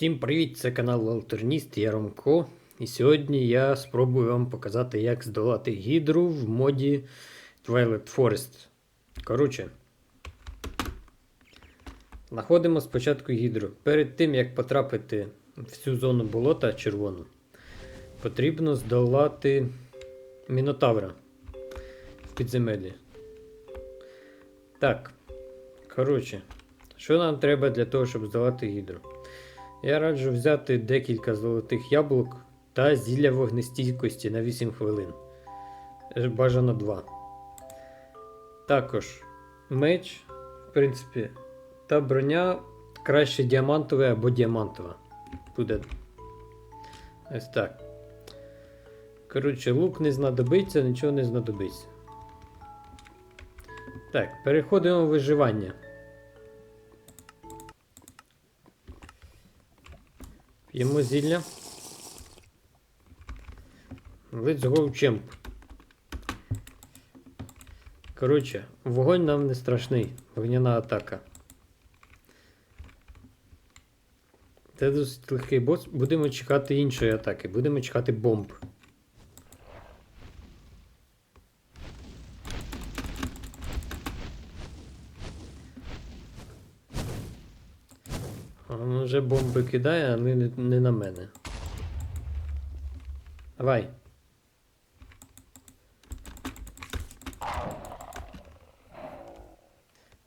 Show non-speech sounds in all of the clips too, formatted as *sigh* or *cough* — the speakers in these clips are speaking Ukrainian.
Всім привіт! Це канал Алтерніст, я Ромко. І сьогодні я спробую вам показати, як здолати гідру в моді Twilight Forest. Коротше, знаходимо спочатку гідру. Перед тим, як потрапити в цю зону болота червону, потрібно здолати Мінотавра в підземеллі. Так, коротше, що нам треба для того, щоб здолати гідру? Я раджу взяти декілька золотих яблук та зілля вогнестійкості на 8 хвилин. Е, Бажано 2. Також меч, в принципі, та броня краще діамантова або діамантова. Буде ось так. Коротше, лук не знадобиться, нічого не знадобиться. Так, переходимо в виживання. П'ємо зілля. Let's go champ. Коротше, вогонь нам не страшний. Вогняна атака. Це досить легкий бос. Будемо чекати іншої атаки. Будемо чекати бомб. Він вже бомби кидає, але не, не на мене. Давай.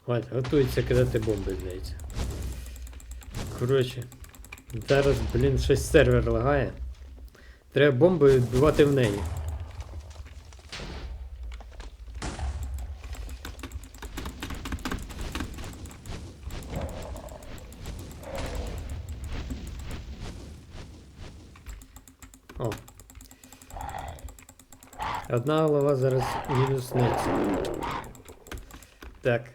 От, готується кидати бомби, здається. Коротше. Зараз, блін, щось сервер лагає. Треба бомби відбивати в неї. Одна голова зараз мінуснеться. Так.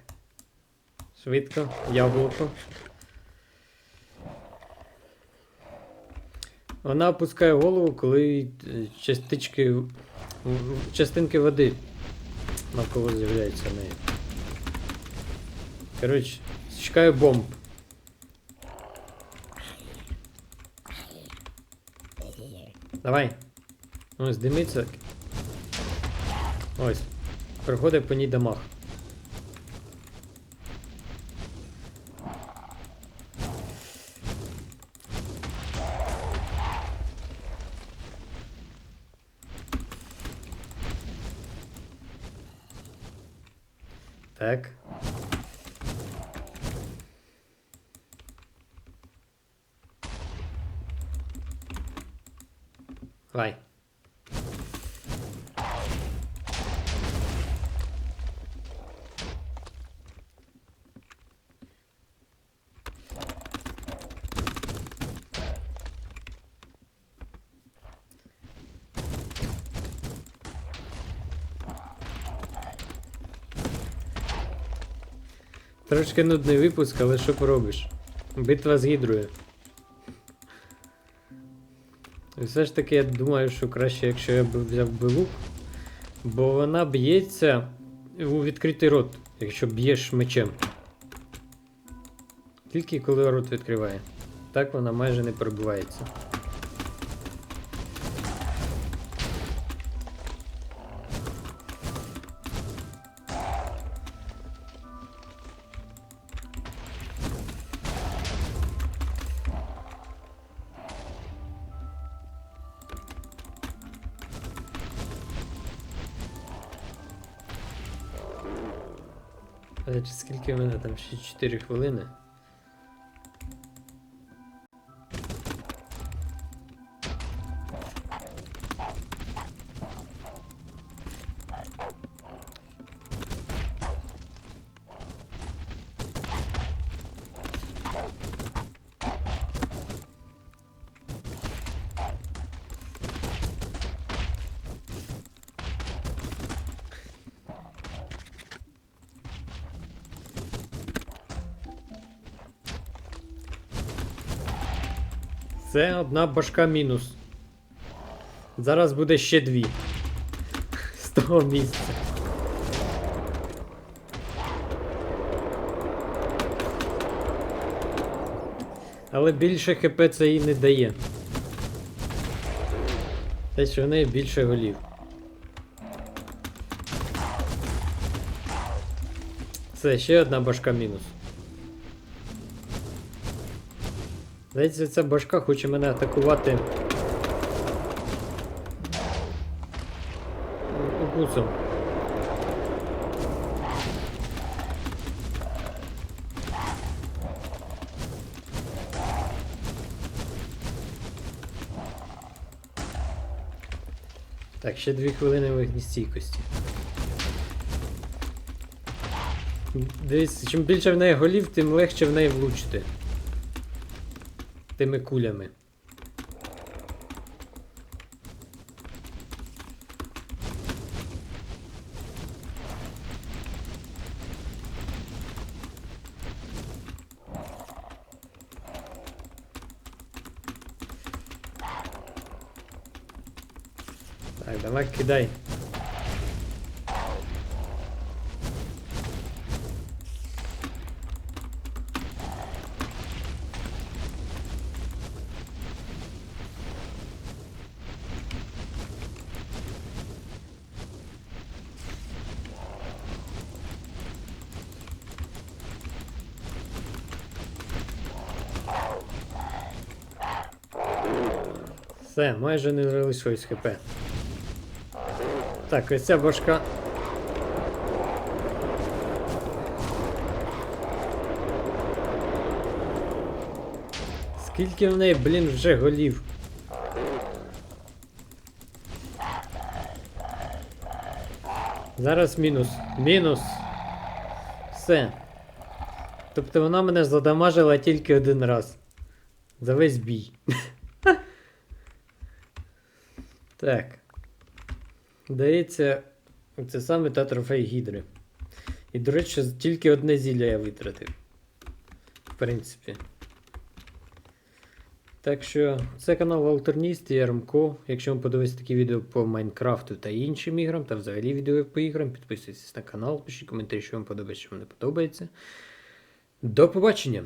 Швидко, яблуко. Вона опускає голову, коли частички, частинки води навколо з'являються в неї. Коротше, чекаю бомб. Давай. Ось димиться. Ось. Проходить по ній дамаг. Так. Давай. Трошки нудний випуск, але що поробиш? Битва з гідрою. І Все ж таки, я думаю, що краще, якщо я б взяв би лук, бо вона б'ється у відкритий рот, якщо б'єш мечем. Тільки коли рот відкриває. Так вона майже не пробивається. Але скільки в мене там ще 4 хвилини? Це одна башка мінус. Зараз буде ще дві. *laughs* З того місця. Але більше хп це їй не дає. Те, що в неї більше голів. Це ще одна башка мінус. Здається, ця башка хоче мене атакувати. Укусом. Так, ще дві хвилини вогнестійкості. Дивіться, чим більше в неї голів, тим легше в неї влучити. Тими кулями. Давай кидай. Все, майже не залишилось хп. Так, ось ця башка. Скільки в неї, блін, вже голів? Зараз мінус. Мінус. Все. Тобто вона мене задамажила тільки один раз. За весь бій. *laughs* Так. Здається, це саме та трофей гідри. І, до речі, тільки одне зілля я витратив. В принципі. Так що, це канал Алтерніст, я Ромко. Якщо вам подобається такі відео по Майнкрафту та іншим іграм, та взагалі відео по іграм, підписуйтесь на канал, пишіть коментарі, що вам подобається, що вам не подобається. До побачення!